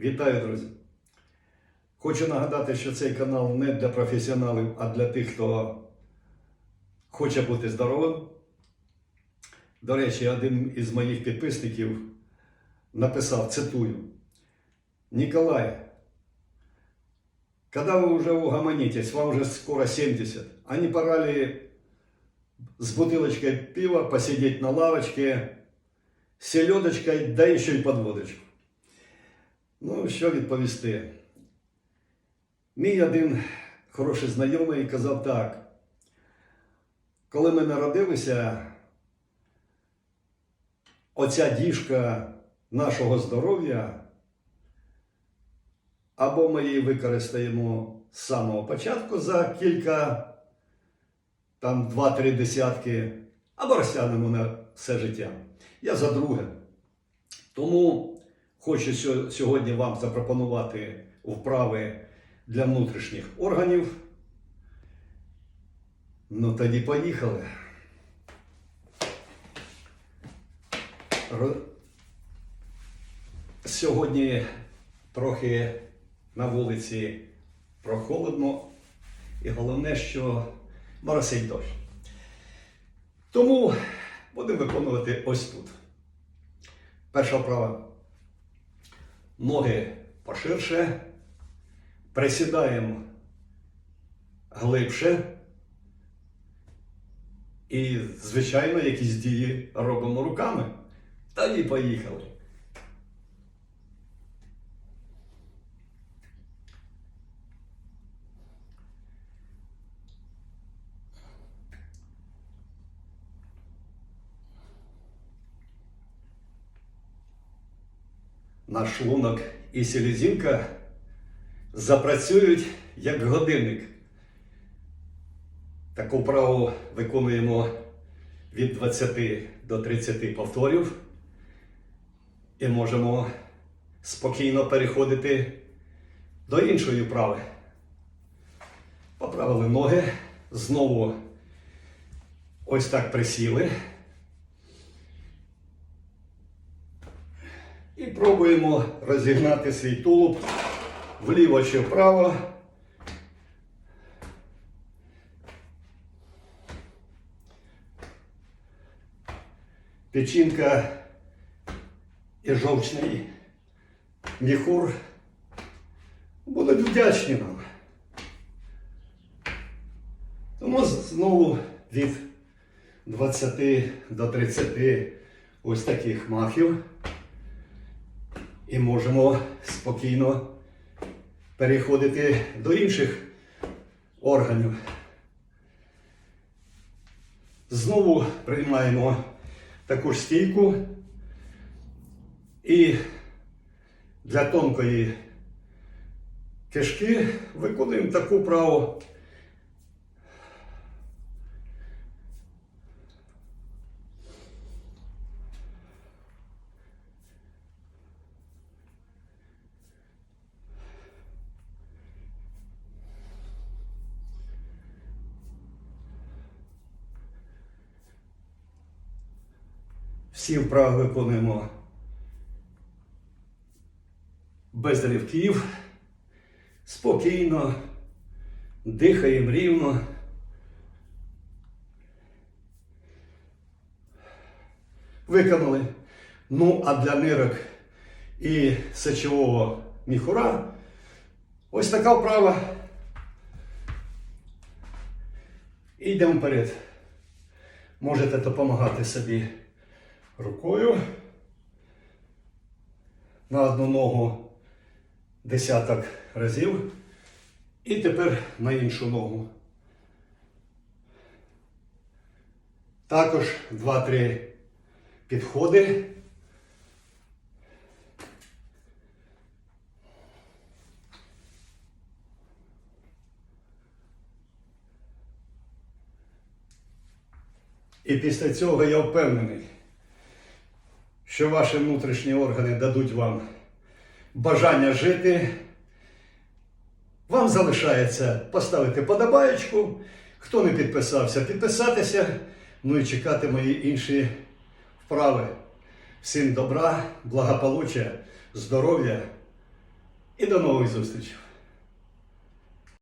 Вітаю, друзі! Хочу нагадати, що цей канал не для професіоналів, а для тих, хто хоче бути здоровим. До речі, один із моїх підписників написав, цитую, Николай, когда вы уже угомонитесь, вам уже скоро 70, а не пора ли с бутылочкой пива посидеть на лавочке, селедочкой, да еще й под водочку. Ну, що відповісти? Мій один хороший знайомий казав так. Коли ми народилися, оця діжка нашого здоров'я, або ми її використаємо з самого початку за кілька, там два-три десятки, або розтягнемо на все життя. Я за друге. Тому хочу сьогодні вам запропонувати вправи для внутрішніх органів. Ну тоді поїхали. Сьогодні трохи на вулиці прохолодно, і головне, що моросить дощ. Тому будемо виконувати ось тут. Перша вправа. Ноги поширше, присідаємо глибше. І, звичайно, якісь дії робимо руками. Та і поїхали. Наш шлунок і селезінка запрацюють як годинник. Таку вправу виконуємо від 20 до 30 повторів і можемо спокійно переходити до іншої вправи. Поправили ноги, знову ось так присіли. Пробуємо розігнати свій тулуб вліво чи вправо. Печінка і жовчний міхур будуть вдячні нам. Тому знову від 20 до 30 ось таких махів. І можемо спокійно переходити до інших органів. Знову приймаємо таку ж стійку і для тонкої кишки виконуємо таку праву. Всі вправи виконуємо без ривків, спокійно, дихаємо рівно. Виконали. Ну, а для нирок і сечового міхура ось така вправа. І йдемо вперед. Можете допомагати собі рукою. На одну ногу десяток разів. І тепер на іншу ногу. Також 2-3 підходи. І після цього я впевнений, що ваші внутрішні органи дадуть вам бажання жити. Вам залишається поставити подобаєчку. Хто не підписався, підписатися. Ну і чекати мої інші вправи. Всім добра, благополуччя, здоров'я І до нових зустрічей.